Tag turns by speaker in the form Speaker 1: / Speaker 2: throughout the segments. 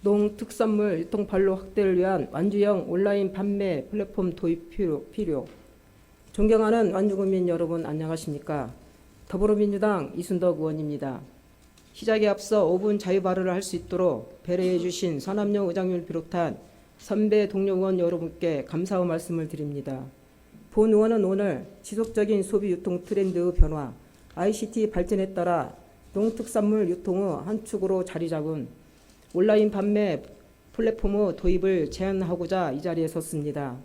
Speaker 1: 농특산물 유통판로 확대를 위한 완주형 온라인 판매 플랫폼 도입 필요, 필요. 존경하는 완주국민 여러분 안녕하십니까? 더불어민주당 이순덕 의원입니다. 시작에 앞서 5분 자유 발언을 할 수 있도록 배려해 주신 서남영 의장님을 비롯한 선배 동료 의원 여러분께 감사의 말씀을 드립니다. 본 의원은 오늘 지속적인 소비 유통 트렌드 변화, ICT 발전에 따라 농특산물 유통의 한 축으로 자리 잡은 온라인 판매 플랫폼의 도입을 제안하고자 이 자리에 섰습니다.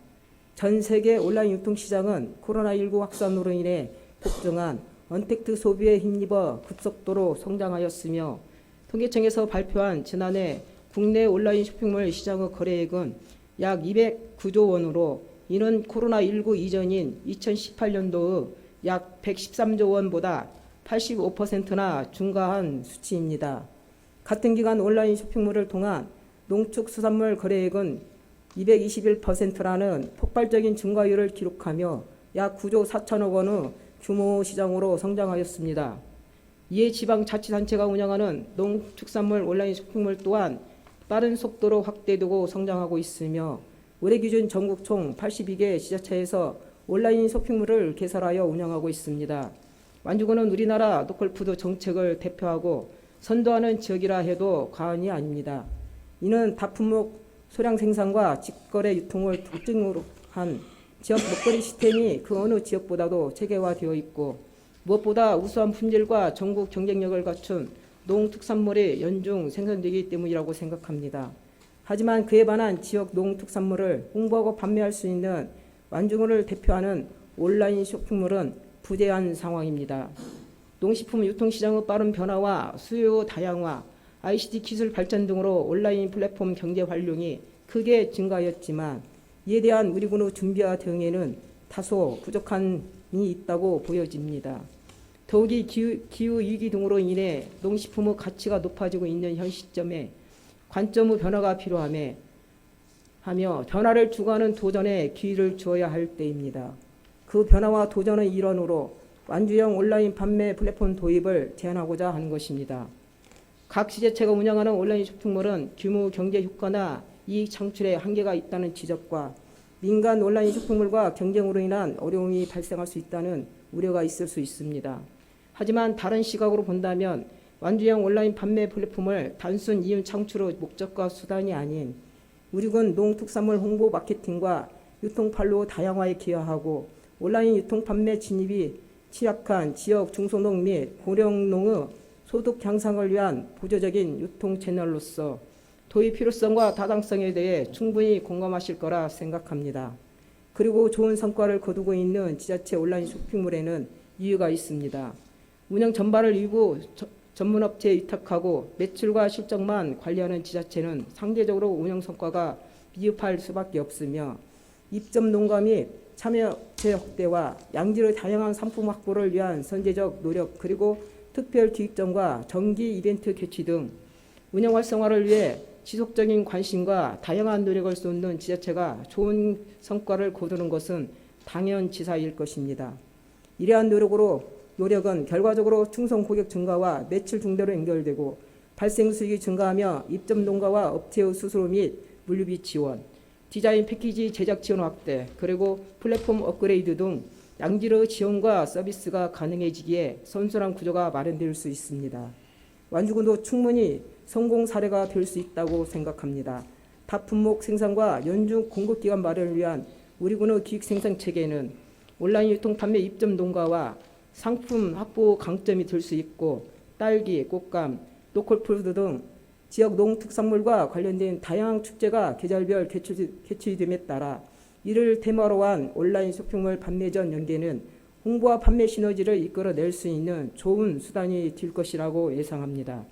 Speaker 1: 전 세계 온라인 유통 시장은 코로나19 확산으로 인해 폭증한 언택트 소비에 힘입어 급속도로 성장하였으며 통계청에서 발표한 지난해 국내 온라인 쇼핑몰 시장의 거래액은 약 209조 원으로 이는 코로나19 이전인 2018년도의 약 113조 원보다 85%나 증가한 수치입니다. 같은 기간 온라인 쇼핑몰을 통한 농축수산물 거래액은 221%라는 폭발적인 증가율을 기록하며 약 9조 4천억 원의 규모 시장으로 성장하였습니다. 이에 지방자치단체가 운영하는 농축산물 온라인 쇼핑몰 또한 빠른 속도로 확대되고 성장하고 있으며 올해 기준 전국 총 82개 지자체에서 온라인 쇼핑몰을 개설하여 운영하고 있습니다. 완주군은 우리나라 로컬푸드 정책을 대표하고 선도하는 지역이라 해도 과언이 아닙니다. 이는 다품목 소량 생산과 직거래 유통을 특징으로 한 지역 먹거리 시스템이 그 어느 지역보다도 체계화되어 있고 무엇보다 우수한 품질과 전국 경쟁력을 갖춘 농특산물이 연중 생산되기 때문이라고 생각합니다. 하지만 그에 반한 지역 농특산물을 홍보하고 판매할 수 있는 완주군을 대표하는 온라인 쇼핑몰은 부재한 상황입니다. 농식품 유통시장의 빠른 변화와 수요 다양화, ICT 기술 발전 등으로 온라인 플랫폼 경제 활용이 크게 증가하였지만 이에 대한 우리 군의 준비와 대응에는 다소 부족함이 있다고 보여집니다. 더욱이 기후, 기후 등으로 인해 농식품의 가치가 높아지고 있는 현 시점에 관점의 변화가 필요하며 하며 변화를 추구하는 도전에 기회를 주어야 할 때입니다. 그 변화와 도전의 일환으로 완주형 온라인 판매 플랫폼 도입을 제안하고자 하는 것입니다. 각 지자체가 운영하는 온라인 쇼핑몰은 규모 경제 효과나 이익 창출에 한계가 있다는 지적과 민간 온라인 쇼핑몰과 경쟁으로 인한 어려움이 발생할 수 있다는 우려가 있을 수 있습니다. 하지만 다른 시각으로 본다면 완주형 온라인 판매 플랫폼을 단순 이윤 창출의 목적과 수단이 아닌 우리군 농특산물 홍보 마케팅과 유통판로 다양화에 기여하고 온라인 유통 판매 진입이 취약한 지역 중소농 및 고령농의 소득 향상을 위한 보조적인 유통 채널로서 도입 필요성과 타당성에 대해 충분히 공감하실 거라 생각합니다. 그리고 좋은 성과를 거두고 있는 지자체 온라인 쇼핑몰에는 이유가 있습니다. 운영 전반을 일부 전문업체에 위탁하고 매출과 실적만 관리하는 지자체는 상대적으로 운영 성과가 미흡할 수밖에 없으며 입점 농가 및 참여체 확대와 양질의 다양한 상품 확보를 위한 선제적 노력 그리고 특별 기획전과 정기 이벤트 개최 등 운영 활성화를 위해 지속적인 관심과 다양한 노력을 쏟는 지자체가 좋은 성과를 거두는 것은 당연지사일 것입니다. 이러한 노력으로 노력은 결과적으로 충성 고객 증가와 매출 증대로 연결되고 발생 수익이 증가하며 입점 농가와 업체의 수수료 및 물류비 지원, 디자인 패키지 제작 지원 확대, 그리고 플랫폼 업그레이드 등 양질의 지원과 서비스가 가능해지기에 선순환 구조가 마련될 수 있습니다. 완주군도 충분히 성공 사례가 될 수 있다고 생각합니다. 다품목 생산과 연중 공급 기간 마련을 위한 우리 군의 기획 생산 체계는 온라인 유통 판매 입점 농가와 상품 확보 강점이 될 수 있고 딸기, 꽃감, 로컬푸드 등 지역 농특산물과 관련된 다양한 축제가 계절별 개최 됨에 따라 이를 테마로 한 온라인 쇼핑몰 판매전 연계는 홍보와 판매 시너지를 이끌어낼 수 있는 좋은 수단이 될 것이라고 예상합니다.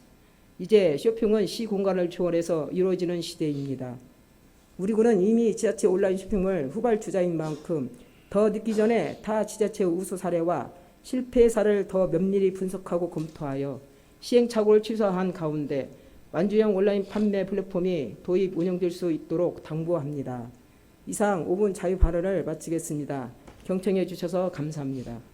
Speaker 1: 이제 쇼핑은 시 공간을 초월해서 이루어지는 시대입니다. 우리 군은 이미 지자체 온라인 쇼핑몰 후발주자인 만큼 더 늦기 전에 타 지자체 우수 사례와 실패 사례를 더 면밀히 분석하고 검토하여 시행착오를 취소한 가운데 완주형 온라인 판매 플랫폼이 도입 운영될 수 있도록 당부합니다. 이상 5분 자유 발언을 마치겠습니다. 경청해 주셔서 감사합니다.